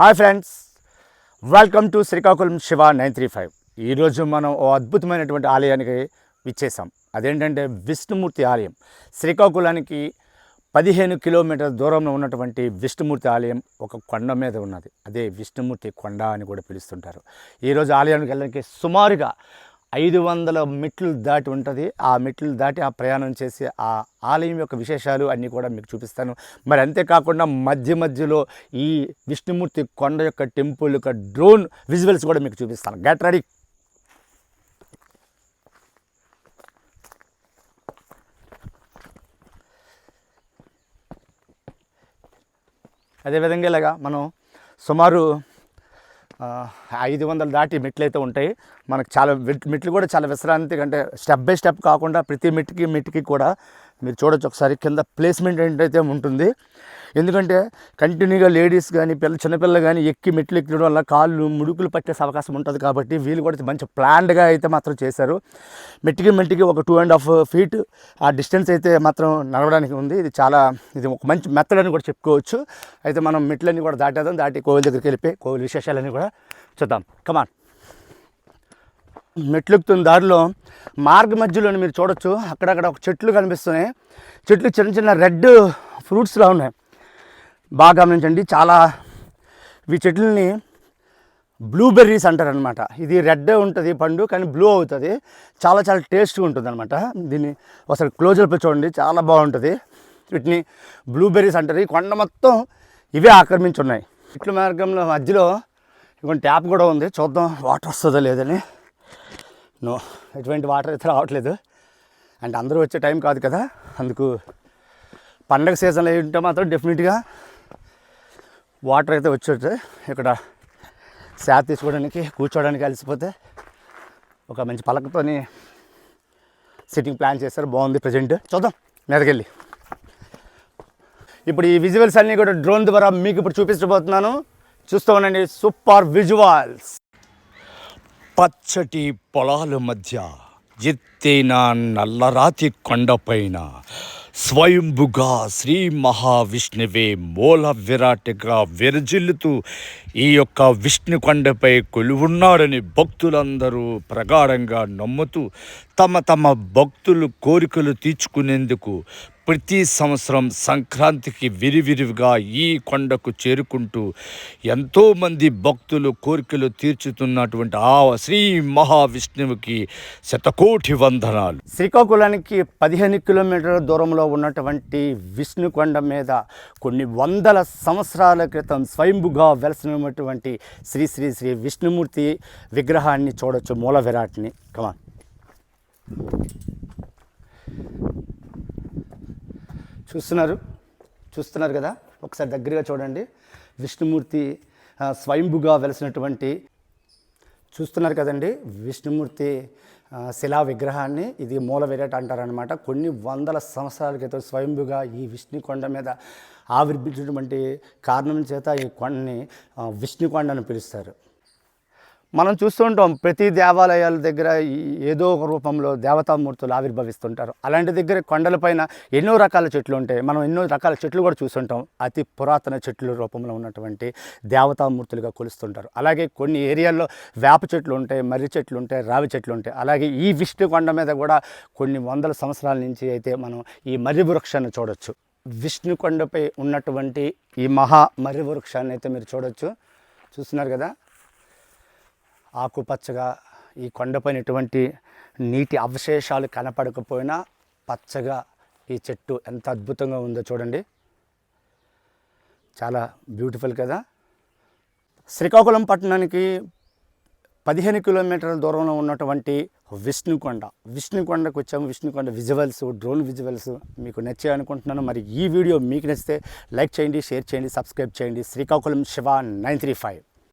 Hi friends welcome to Srikakulam Shiva nine three five. ఈరోజు మనం ఓ అద్భుతమైనటువంటి ఆలయానికి విచ్చేసాం అదేంటంటే విష్ణుమూర్తి ఆలయం. శ్రీకాకుళానికి పదిహేను కిలోమీటర్ల దూరంలో ఉన్నటువంటి విష్ణుమూర్తి ఆలయం ఒక కొండ మీద ఉన్నది. అదే విష్ణుమూర్తి కొండ అని కూడా పిలుస్తుంటారు. ఈరోజు ఆలయానికి వెళ్ళడానికి సుమారుగా ఐదు వందల మెట్లు దాటి ఉంటుంది. ఆ మెట్లు దాటి ఆ ప్రయాణం చేసి ఆ ఆలయం యొక్క విశేషాలు అన్నీ కూడా మీకు చూపిస్తాను. మరి అంతేకాకుండా మధ్య మధ్యలో ఈ విష్ణుమూర్తి కొండ యొక్క టెంపుల్ యొక్క డ్రోన్ విజువల్స్ కూడా మీకు చూపిస్తాను. Get ready. అదేవిధంగా ఇలాగా మనం సుమారు ఐదు వందలు దాటి మెట్లు అయితే ఉంటాయి. మనకు చాలా మెట్లు కూడా చాలా విశ్రాంతి అంటే స్టెప్ బై స్టెప్ కాకుండా ప్రతి మెట్టుకి మెట్టుకి కూడా మీరు చూడొచ్చు ఒకసారి కింద ప్లేస్మెంట్ ఏంటైతే ఉంటుంది. ఎందుకంటే కంటిన్యూగా లేడీస్ కానీ పిల్ల చిన్నపిల్లలు కానీ ఎక్కి మెట్లు ఎక్కడం వల్ల కాళ్ళు ముడుకులు పట్టేసే అవకాశం ఉంటుంది కాబట్టి వీళ్ళు కూడా మంచి ప్లాన్డ్గా అయితే మాత్రం చేశారు. మెట్టికి మెట్టికి ఒక టూ అండ్ హాఫ్ ఫీట్ ఆ డిస్టెన్స్ అయితే మాత్రం నడవడానికి ఉంది. ఇది చాలా ఇది ఒక మంచి మెథడ్ అని కూడా చెప్పుకోవచ్చు. అయితే మనం మెట్లన్నీ కూడా దాటేద్దాం. దాటి కోవిల్ దగ్గరికి వెళ్ళిపోయి కోవిల్ విశేషాలన్నీ కూడా చూద్దాం. కమాన్ మెట్లెక్కుతున్న దారిలో మార్గ మధ్యలో మీరు చూడొచ్చు. అక్కడక్కడ ఒక చెట్లు కనిపిస్తున్నాయి. చెట్లు చిన్న చిన్న రెడ్ ఫ్రూట్స్లా ఉన్నాయి. బాగా గమనించండి. చాలా ఈ చెట్లని బ్లూబెర్రీస్ అంటారనమాట ఇది రెడ్ ఉంటుంది పండు కానీ బ్లూ అవుతుంది. చాలా చాలా టేస్ట్గా ఉంటుంది అనమాట దీన్ని ఒకసారి క్లోజ్అప్ చూడండి. చాలా బాగుంటుంది. వీటిని బ్లూబెర్రీస్ అంటారు. ఈ కొండ మొత్తం ఇవే ఆక్రమించి ఉన్నాయి మార్గంలో మధ్యలో ఇంకొన్ని ట్యాప్ కూడా ఉంది. చూద్దాం వాటర్ వస్తుందో లేదని నో ఎటువంటి వాటర్ అయితే రావట్లేదు. అండ్ అందరూ వచ్చే టైం కాదు కదా. అందుకు పండగ సీజన్లో ఉంటే మాత్రం డెఫినెట్గా వాటర్ అయితే వచ్చేది. ఇక్కడ శాత తీసుకోవడానికి కూర్చోవడానికి కలిసిపోతే ఒక మంచి పలకతోని సిట్టింగ్ ప్లాన్ చేస్తారు బాగుంది ప్రజెంట్. చూద్దాం మీదకెళ్ళి. ఇప్పుడు ఈ విజువల్స్ అన్నీ కూడా డ్రోన్ ద్వారా మీకు ఇప్పుడు చూపించబోతున్నాను. చూస్తూ ఉండండి సూపర్ విజువల్స్. పచ్చటి పొలాల మధ్య ఎత్తైన నల్లరాతి కొండపైన స్వయంభుగా శ్రీ మహావిష్ణువే మూల విరాట్గా విరజిల్లుతూ ఈ యొక్క విష్ణు కొండపై కొలువున్నాడని భక్తులందరూ ప్రగాఢంగా నమ్ముతూ తమ తమ భక్తులు కోరికలు తీర్చుకునేందుకు ప్రతి సంవత్సరం సంక్రాంతికి విరివిరివిగా ఈ కొండకు చేరుకుంటూ ఎంతోమంది భక్తులు కోరికలు తీర్చుతున్నటువంటి ఆ శ్రీ మహావిష్ణువుకి శతకోటి వందనాలు. శ్రీకాకుళానికి పదిహేను కిలోమీటర్ల దూరంలో ఉన్నటువంటి విష్ణుకొండ మీద కొన్ని వందల సంవత్సరాల క్రితం స్వయంభుగా వెలసినటువంటి శ్రీ శ్రీ శ్రీ విష్ణుమూర్తి విగ్రహాన్ని చూడొచ్చు మూల విరాట్ని. కమాన్ చూస్తున్నారు. చూస్తున్నారు కదా? ఒకసారి దగ్గరగా చూడండి. విష్ణుమూర్తి స్వయంభుగా వెలిసినటువంటి చూస్తున్నారు కదండి? విష్ణుమూర్తి శిలా విగ్రహాన్ని ఇది మూల విరాట్ అంటారనమాట కొన్ని వందల సంవత్సరాల క్రితం స్వయంభుగా ఈ విష్ణు కొండ మీద ఆవిర్భించినటువంటి కారణం చేత ఈ కొండని విష్ణుకొండ అని పిలుస్తారు. మనం చూస్తుంటాం ప్రతి దేవాలయాల దగ్గర ఈ- ఏదో ఒక రూపంలో దేవతామూర్తులు ఆవిర్భవిస్తుంటారు. అలాంటి దగ్గర కొండలపైన ఎన్నో రకాల చెట్లు ఉంటాయి. మనం ఎన్నో రకాల చెట్లు కూడా చూస్తుంటాం. అతి పురాతన చెట్ల రూపంలో ఉన్నటువంటి దేవతామూర్తులుగా కొలుస్తుంటారు. అలాగే కొన్ని ఏరియాల్లో వేప చెట్లు ఉంటాయి మర్రి చెట్లు ఉంటాయి రావి చెట్లు ఉంటాయి. అలాగే ఈ విష్ణు కొండ మీద కూడా కొన్ని వందల సంవత్సరాల నుంచి అయితే మనం ఈ మర్రి వృక్షాన్ని చూడొచ్చు. విష్ణుకొండపై ఉన్నటువంటి ఈ మహా మర్రి వృక్షాన్ని అయితే మీరు చూడొచ్చు. చూస్తున్నారు కదా? ఆకుపచ్చగా ఈ కొండపైన ఎటువంటి నీటి అవశేషాలు కనపడకపోయినా పచ్చగా ఈ చెట్టు ఎంత అద్భుతంగా ఉందో చూడండి. చాలా బ్యూటిఫుల్ కదా. శ్రీకాకుళం పట్టణానికి పదిహేను కిలోమీటర్ల దూరంలో ఉన్నటువంటి విష్ణుకొండ. విష్ణుకొండకు వచ్చాము. విష్ణుకొండ విజువల్స్ డ్రోన్ విజువల్స్ మీకు నచ్చాయి అనుకుంటున్నాను. మరి ఈ వీడియో మీకు నచ్చితే లైక్ చేయండి షేర్ చేయండి సబ్స్క్రైబ్ చేయండి. Srikakulam Shiva nine three five.